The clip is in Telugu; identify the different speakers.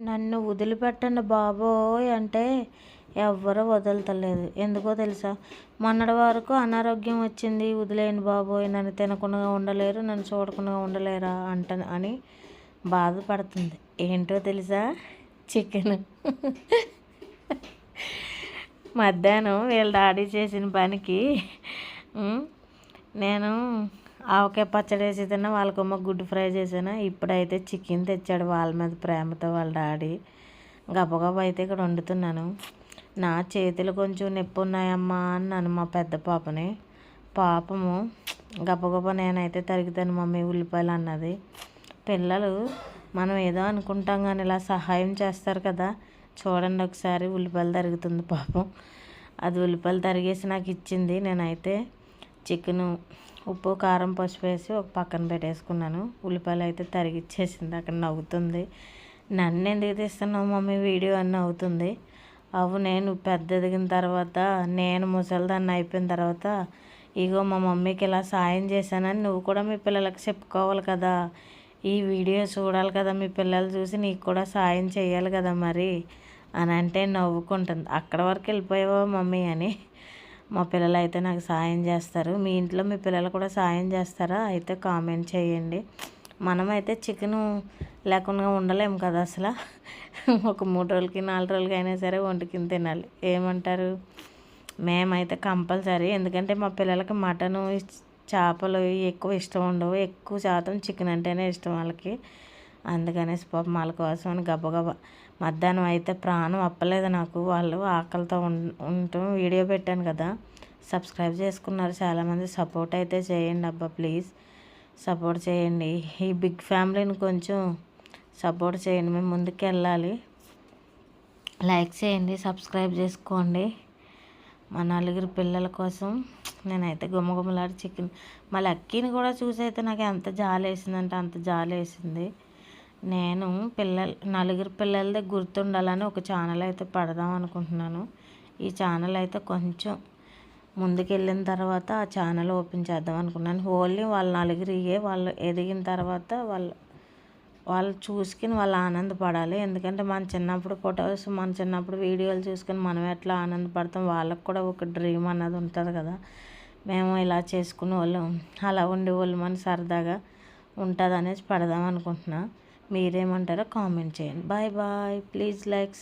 Speaker 1: నన్ను వదిలిపెట్టండి బాబోయ్ అంటే ఎవ్వరూ వదలతలేదు. ఎందుకో తెలుసా? మొన్నటి వరకు అనారోగ్యం వచ్చింది. వదిలేయండి బాబోయ్. నన్ను తినకుండా ఉండలేరు. నన్ను చూడకుండా ఉండలేరా అంట అని బాధపడుతుంది. ఏంటో తెలుసా? చికెన్. మధ్యాహ్నం వీళ్ళ డాడీ చేసిన పనికి నేను ఆవకాయ పచ్చడి వేసి తిన్నా వాళ్ళకమ్మ గుడ్డు ఫ్రై చేసాను ఇప్పుడైతే చికెన్ తెచ్చాడు వాళ్ళ మీద ప్రేమతో వాళ్ళ డాడీ. గబగబ అయితే ఇక్కడ వండుతున్నాను. నా చేతులు కొంచెం నొప్పి ఉన్నాయమ్మా అన్నాను మా పెద్ద పాపని. పాపము గబగబ నేనైతే తరుగుతాను మమ్మీ ఉల్లిపాయలు అన్నది. పిల్లలు మనం ఏదో అనుకుంటాం కానీ ఇలా సహాయం చేస్తారు కదా. చూడండి ఒకసారి ఉల్లిపాయలు తరుగుతుంది పాపం. అది ఉల్లిపాయలు తరిగేసి నాకు ఇచ్చింది. నేనైతే చికెను ఉప్పు కారం పసుపు వేసి ఒక పక్కన పెట్టేసుకున్నాను. ఉల్లిపాయలు అయితే తరిగిచ్చేసింది. అక్కడ నవ్వుతుంది. నన్ను ఎందుకు తీస్తున్నావు మమ్మీ వీడియో అని నవ్వుతుంది. అవు నేను పెద్ద ఎదిగిన తర్వాత నేను ముసలిదాన్ని అయిపోయిన తర్వాత ఇగో మా మమ్మీకి ఇలా సాయం చేశానని నువ్వు కూడా మీ పిల్లలకు చెప్పుకోవాలి కదా. ఈ వీడియో చూడాలి కదా. మీ పిల్లలు చూసి నీకు కూడా సాయం చేయాలి కదా మరి అని అంటే నవ్వుకుంటుంది. అక్కడ వరకు వెళ్ళిపోయావా మమ్మీ అని. మా పిల్లలు అయితే నాకు సాయం చేస్తారు. మీ ఇంట్లో మీ పిల్లలు కూడా సాయం చేస్తారా? అయితే కామెంట్ చేయండి. మనమైతే చికెను లేకుండా ఉండలేము కదా అసలు. ఒక మూడు రోజులకి నాలుగు రోజులకి అయినా సరే వండుకుని తినాలి. ఏమంటారు? మేమైతే కంపల్సరీ ఎందుకంటే మా పిల్లలకి మటను చేపలు ఎక్కువ ఇష్టం ఉండవు. ఎక్కువ శాతం చికెన్ అంటేనే ఇష్టం వాళ్ళకి. అందుకనేసి పాపం వాళ్ళ కోసం అని గబగబా. మధ్యాహ్నం అయితే ప్రాణం అప్పలేదు నాకు. వాళ్ళు ఆకలితో ఉంటూ వీడియో పెట్టాను కదా. సబ్స్క్రైబ్ చేసుకున్నారు. చాలామంది సపోర్ట్ అయితే చేయండి అబ్బా ప్లీజ్. సపోర్ట్ చేయండి. ఈ బిగ్ ఫ్యామిలీని కొంచెం సపోర్ట్ చేయండి. మేము ముందుకు వెళ్ళాలి లైక్ చేయండి. సబ్స్క్రైబ్ చేసుకోండి. మా నలుగురు పిల్లల కోసం నేనైతే గుమ్మగుమ్మలాడి చికెన్ మళ్ళీ అక్కిని కూడా చూసి అయితే నాకు ఎంత జాలి వేసిందంటే అంత జాలి వేసింది నేను పిల్లలు నలుగురు పిల్లలది గుర్తుండాలని ఒక ఛానల్ అయితే పడదాం అనుకుంటున్నాను. ఈ ఛానల్ అయితే కొంచెం ముందుకెళ్ళిన తర్వాత ఆ ఛానల్ ఓపెన్ చేద్దాం అనుకున్నాను. ఓన్లీ వాళ్ళ నలుగురియే వాళ్ళు ఎదిగిన తర్వాత వాళ్ళు వాళ్ళు చూసుకుని వాళ్ళు ఆనందపడాలి. ఎందుకంటే మన చిన్నప్పుడు ఫొటోస్ మన చిన్నప్పుడు వీడియోలు చూసుకుని మనం ఎట్లా ఆనందపడతాం వాళ్ళకు కూడా ఒక డ్రీమ్ అన్నది ఉంటుంది కదా. మేము ఇలా చేసుకునే వాళ్ళం అలా ఉండేవాళ్ళం అని సరదాగా ఉంటుంది అనేసి పడదాం అనుకుంటున్నాను మీరేమంటారో కామెంట్ చేయండి. Bye bye. Please like